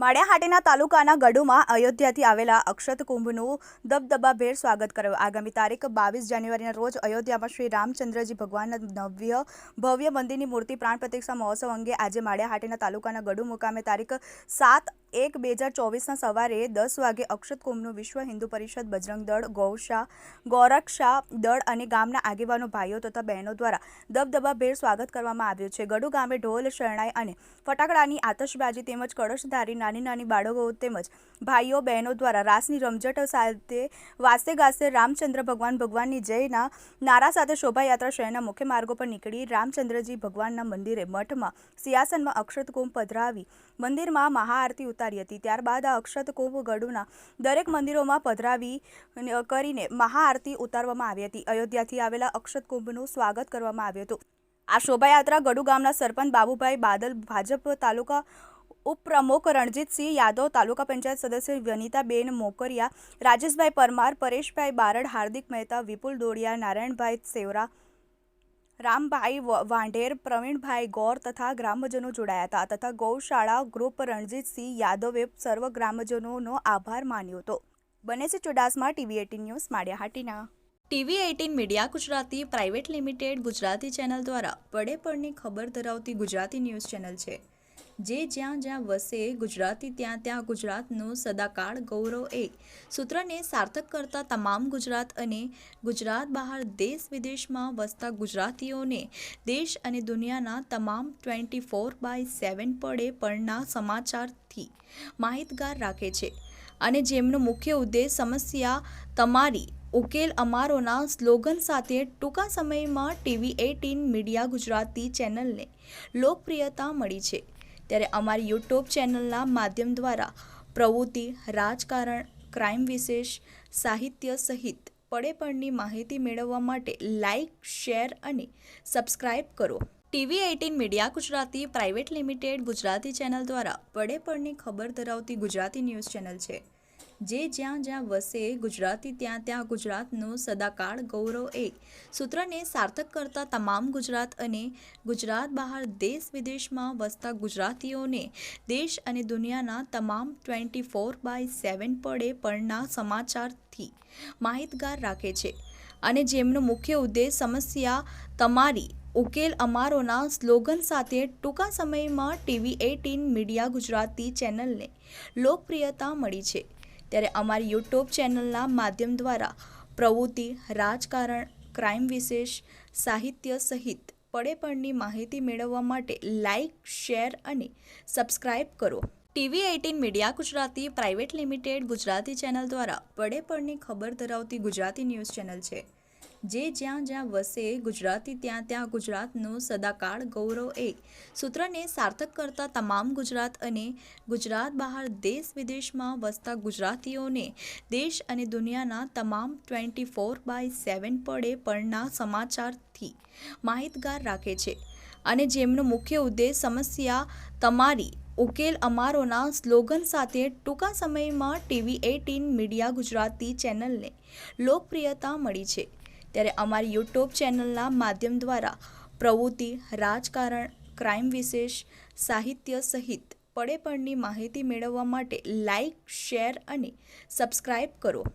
માળિયાહાટીના તાલુકાના ગડુમાં અયોધ્યાથી આવેલા અક્ષત કુંભનું દબદબાભેર સ્વાગત કર્યું. આગામી તારીખ બાવીસ જાન્યુઆરીના રોજ અયોધ્યામાં શ્રી રામચંદ્રજી ભગવાનના નવ્ય ભવ્ય મંદિરની મૂર્તિ પ્રાણ પ્રતિષ્ઠા મહોત્સવ અંગે આજે માળિયાહાટીના તાલુકાના ગઢુ મુકામે તારીખ સાત એક બે હજાર ચોવીસના સવારે દસ વાગે અક્ષત કુંભનું વિશ્વ હિન્દુ પરિષદ બજરંગ દળ, ગૌશા, ગોરક્ષા દળ અને ગામના આગેવાનો, ભાઈઓ તથા બહેનો દ્વારા દબદબાભેર સ્વાગત કરવામાં આવ્યું છે. ગડુ ગામે ઢોલ, શરણાઈ અને ફટાકડાની આતશબાજી તેમજ કળશધારી નાની નાની બાળકો તેમજ ભાઈઓ બહેનો દ્વારા રાસની રમઝટ સાથે વાસે ગાસે રામચંદ્ર ભગવાન ભગવાનની જયના નારા સાથે શોભાયાત્રા શહેરના મુખ્ય માર્ગો પર નીકળી રામચંદ્રજી ભગવાનના મંદિરે મઠમાં સિયાસનમાં અક્ષત કુંભ પધરાવી મંદિરમાં મહાઆરતી ઉતારી હતી. ત્યારબાદ આ અક્ષત ગઢુના દરેક મંદિરોમાં પધરાવી કરીને મહાઆરતી ઉતારવામાં આવી હતી. અયોધ્યાથી આવેલા અક્ષત કુંભનું સ્વાગત કરવામાં આવ્યું હતું. આ શોભાયાત્રા ગડુ ગામના સરપંચ બાબુભાઈ બાદલ, ભાજપ તાલુકા ઉપપ્રમુખ રણજીતસિંહ યાદવ, તાલુકા પંચાયત સદસ્ય વનિતાબેન મોકરિયા, રાજેશભાઈ પરમાર, પરેશભાઈ બારડ, હાર્દિક મહેતા, વિપુલ દોડિયા, નારાયણભાઈ સેવરા રામભાઈ વાંઢેર, પ્રવીણભાઈ ગોર તથા ગ્રામજનો જોડાયા હતા તથા ગૌશાળા ગ્રુપ રણજીતસિંહ યાદવે સર્વ ગ્રામજનોનો આભાર માન્યો હતો. બને છે Chudasama, TV eighteen news Maliyahatina TV eighteen media Gujarati, private limited, Gujarati channel દ્વારા પડે પડની ખબર ધરાવતી ગુજરાતી ન્યૂઝ ચેનલ છે. જે જ્યાં જ્યાં વસે ગુજરાતી, ત્યાં ત્યાં ગુજરાતનું સદાકાળ ગૌરવ એ સૂત્રને સાર્થક કરતા તમામ ગુજરાત અને ગુજરાત બહાર દેશ વિદેશમાં વસતા ગુજરાતીઓને દેશ અને દુનિયાના તમામ ટ્વેન્ટી ફોર બાય સેવન પડે પરના સમાચારથી માહિતગાર રાખે છે. અને જેમનો મુખ્ય ઉદ્દેશ સમસ્યા તમારી, ઉકેલ અમારોના સ્લોગન સાથે ટૂંકા સમયમાં ટીવી એટીન મીડિયા ગુજરાતી ચેનલને લોકપ્રિયતા મળી છે. ત્યારે અમારી યુટ્યુબ ચેનલના માધ્યમ દ્વારા પ્રવૃત્તિ, રાજકારણ, ક્રાઇમ વિશેષ, સાહિત્ય સહિત પડે પડની માહિતી મેળવવા માટે લાઇક, શેર અને સબસ્ક્રાઇબ કરો. TV eighteen media Gujarati, private limited Gujarati channel દ્વારા પડે પડની ખબર ધરાવતી ગુજરાતી ન્યૂઝ ચેનલ છે. જે જ્યાં જ્યાં વસે ગુજરાતી, ત્યાં ત્યાં ગુજરાતનું સદાકાળ ગૌરવ એ સૂત્રને સાર્થક કરતા તમામ ગુજરાત અને ગુજરાત બહાર દેશ વિદેશમાં વસતા ગુજરાતીઓને દેશ અને દુનિયાના તમામ ટ્વેન્ટી ફોર બાય સેવન પડે પરના સમાચારથી માહિતગાર રાખે છે. અને જેમનો મુખ્ય ઉદ્દેશ સમસ્યા તમારી, ઉકેલ અમારોના સ્લોગન સાથે ટૂંકા સમયમાં ટીવી એટીન મીડિયા ગુજરાતી ચેનલને લોકપ્રિયતા મળી છે. ત્યારે અમારી યુટ્યુબ ચેનલના માધ્યમ દ્વારા પ્રવૃત્તિ, રાજકારણ, ક્રાઇમ વિશેષ, સાહિત્ય સહિત પડે પડની માહિતી મેળવવા માટે લાઇક, શેર અને સબસ્ક્રાઇબ કરો. TV eighteen media Gujarati, private limited Gujarati channel દ્વારા પડે પડની ખબર ધરાવતી ગુજરાતી ન્યૂઝ ચેનલ છે. જે જ્યાં જ્યાં વસે ગુજરાતી, ત્યાં ત્યાં ગુજરાતનું સદાકાળ ગૌરવ એ સૂત્રને સાર્થક કરતા તમામ ગુજરાત અને ગુજરાત બહાર દેશ વિદેશમાં વસતા ગુજરાતીઓને દેશ અને દુનિયાના તમામ ટ્વેન્ટી ફોર બાય સેવન પડે પરના સમાચારથી માહિતગાર રાખે છે. અને જેમનો મુખ્ય ઉદ્દેશ સમસ્યા તમારી, ઉકેલ અમારોના સ્લોગન સાથે ટૂંકા સમયમાં ટીવી એટીન મીડિયા ગુજરાતી ચેનલને લોકપ્રિયતા મળી છે. ત્યારે અમારી યુટ્યુબ ચેનલના માધ્યમ દ્વારા પ્રવૃત્તિ, રાજકારણ, ક્રાઇમ વિશેષ, સાહિત્ય સહિત પડેપણની માહિતી મેળવવા માટે લાઇક, શેર અને સબસ્ક્રાઇબ કરો.